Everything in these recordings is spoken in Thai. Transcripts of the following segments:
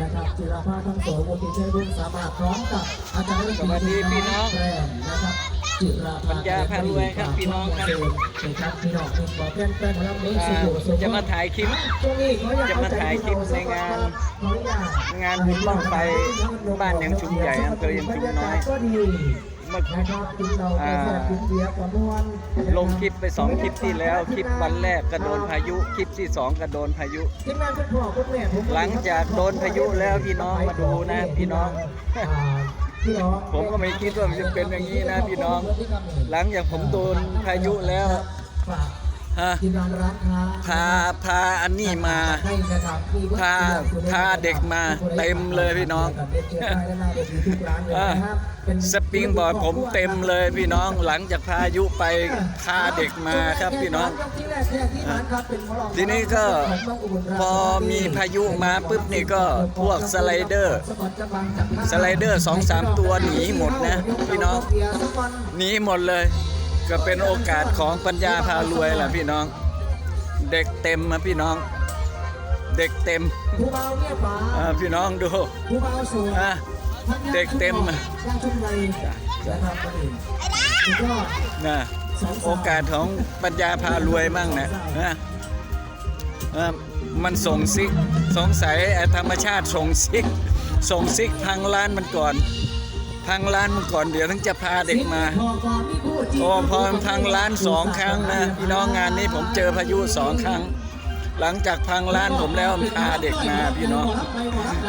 นะครับจิรภาทั้งสองบุตรชัยบุญสามารถพร้อมกับอาจารย์สวัสดีพี่น้องแกรนนะครับจิรภาปัญญาพารวยครับพี่น้องครับนะครับพี่น้องเป็นขอแป้นแป้นมาแล้วเลี้ยงสุโขสุขจะมาถ่ายคลิปช่วงนี้ขออนุญตจะมาถ่ายคลิปในงานขออนุญาตงานบุญบั้งไฟบ้านยังชุมใหญ่อำเภอยังชุมน้อยก็ดีเมื่อนะครับกินเราอ่าแซ่บกินเบียร์กับมวนลงคลิปไปสองคลิปที่แล้ว คลิปวันแรกก็โดนพายุ คลิปที่สองก็โดนพายุ หลังจากโดนพายุแล้วพี่น้องมาดูนะพี่น้องผมก็ไม่คิดว่ามันจะเป็นอย่างนี้นะพี่น้อง หลังจากผมโดนพายุแล้ว ฮะทีมงานร้านค้าพาพาอันนี้มา ให้นะครับมีวัตถุพาพาเด็กมาเต็มเลยพี่น้องเด็กเชียร์ได้ด้านหน้าเด็กอยู่ทุกร้านเลยนะครับเป็นสปริงบอร์ดผมเต็มเลยพี่น้องหลังจากพายุไปพาเด็กมาครับพี่น้องที่แรกแรกที่ร้านครับเป็นหมอลำทีนี้ก็พอมีพายุมาปุ๊บนี่ก็พวกสไลเดอร์ สไลเดอร์สองสามตัวหนีหมดนะพี่น้องหนีหมดเลย ก็เป็นโอกาสของปัญญาพารวยแหละพี่น้อง เด็กเต็มนะพี่น้อง เด็กเต็มผู้เบาเนี่ยป๋าอ่าพี่น้องดูผู้เบาสวยอะเด็กเต็มย่างชุมในนะครับคนอื่นสุดยอดนะโอกาสของปัญญาพารวยมั่งนะนะมันส่งซิก สงสัยธรรมชาติส่งซิก ส่งซิกพังร้านมันก่อน พังร้านมันก่อนเดี๋ยวถึงจะพาเด็กมาพอก่อนมีผู้จีโอ้พอพังร้านสองครั้งนะพี่น้องงานนี้ผมเจอพายุสองครั้ง หลังจากพังร้านผมแล้วพาเด็กมาพี่น้อง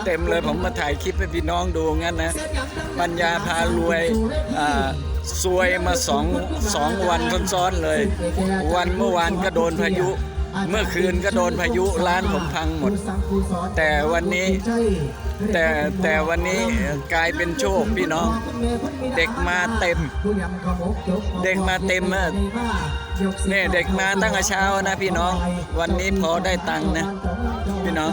เต็มเลยผมมาถ่ายคลิปให้พี่น้องดูงั้นนะ ปัญญาพารวยอ่าซวยมาสองสองวันซ้อนๆเลย วันเมื่อวานก็โดนพายุ เมื่อคืนก็โดนพายุร้านผมพังหมด แต่วันนี้แต่แต่วันนี้กลายเป็นโชคพี่น้อง เด็กมาเต็ม เด็กมาเต็มอะเนี่ยเด็กมาตั้งแต่เช้านะพี่น้อง วันนี้พอได้ตังค์นะ พี่น้อง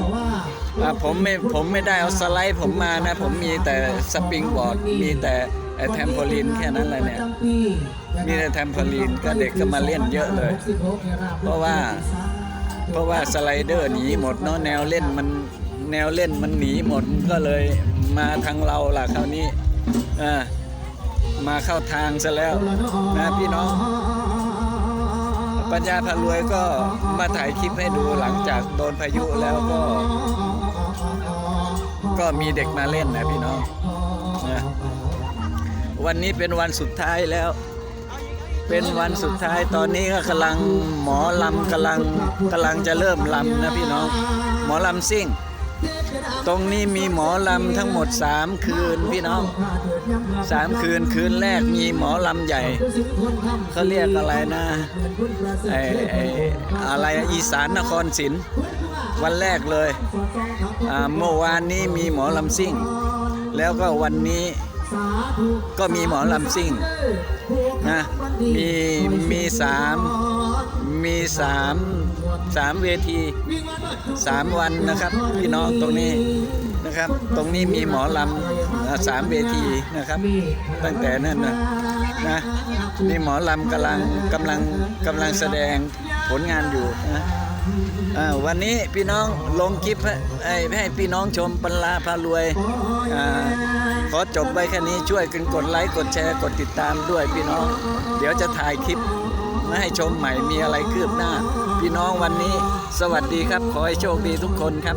อ่าผมไม่ผมไม่ได้เอาสไลด์ผมมานะ ผมมีแต่สปริงบอร์ดมีแต่ ไอ้แทมโพลีนแค่นั้นแหละเนี่ย มีแต่แทมโพลีนก็เด็กก็มาเล่นเยอะเลย เพราะว่า เพราะว่าสไลเดอร์หนีหมดเนาะแนวเล่นมันแนวเล่นมันหนีหมดก็เลยมาทางเราล่ะคราวนี้มาเข้าทางซะแล้วนะพี่น้อง ปัญญาพารวยก็มาถ่ายคลิปให้ดูหลังจากโดนพายุแล้วก็ ก็มีเด็กมาเล่นนะพี่น้องนะ วันนี้เป็นวันสุดท้ายแล้ว เป็นวันสุดท้ายตอนนี้ก็กำลังหมอลำกำลังกำลังจะเริ่มลำนะพี่น้อง หมอลำซิ่ง ตรงนี้มีหมอลำทั้งหมด 3 คืนพี่น้อง 3 คืนคืนแรกมีหมอลำใหญ่เขาเรียกอะไรนะไอ้ไอ้อะไรอีสานนครศรีวันแรกเลยเมื่อวานนี้มีหมอลำซิ่ง แล้วก็วันนี้ ก็มีหมอลำซิ่งนะมีมีสามมีสามสามเวทีสามวันนะครับ พี่น้องตรงนี้นะครับ ตรงนี้มีหมอลำสามเวทีนะครับ ตั้งแต่นั่นนะนะนี่หมอลำกำลังกำลังกำลังแสดงผลงานอยู่นะ วันนี้พี่น้องลงคลิปให้ให้พี่น้องชมปัญลาพารวยอขอจบไว้แค่นี้ช่วยกันกดไลค์กดแชร์กดติดตามด้วยพี่น้อง เดี๋ยวจะถ่ายคลิปมาให้ชมใหม่มีอะไรคืบหน้า พี่น้องวันนี้ สวัสดีครับ ขอให้โชคดีทุกคนครับ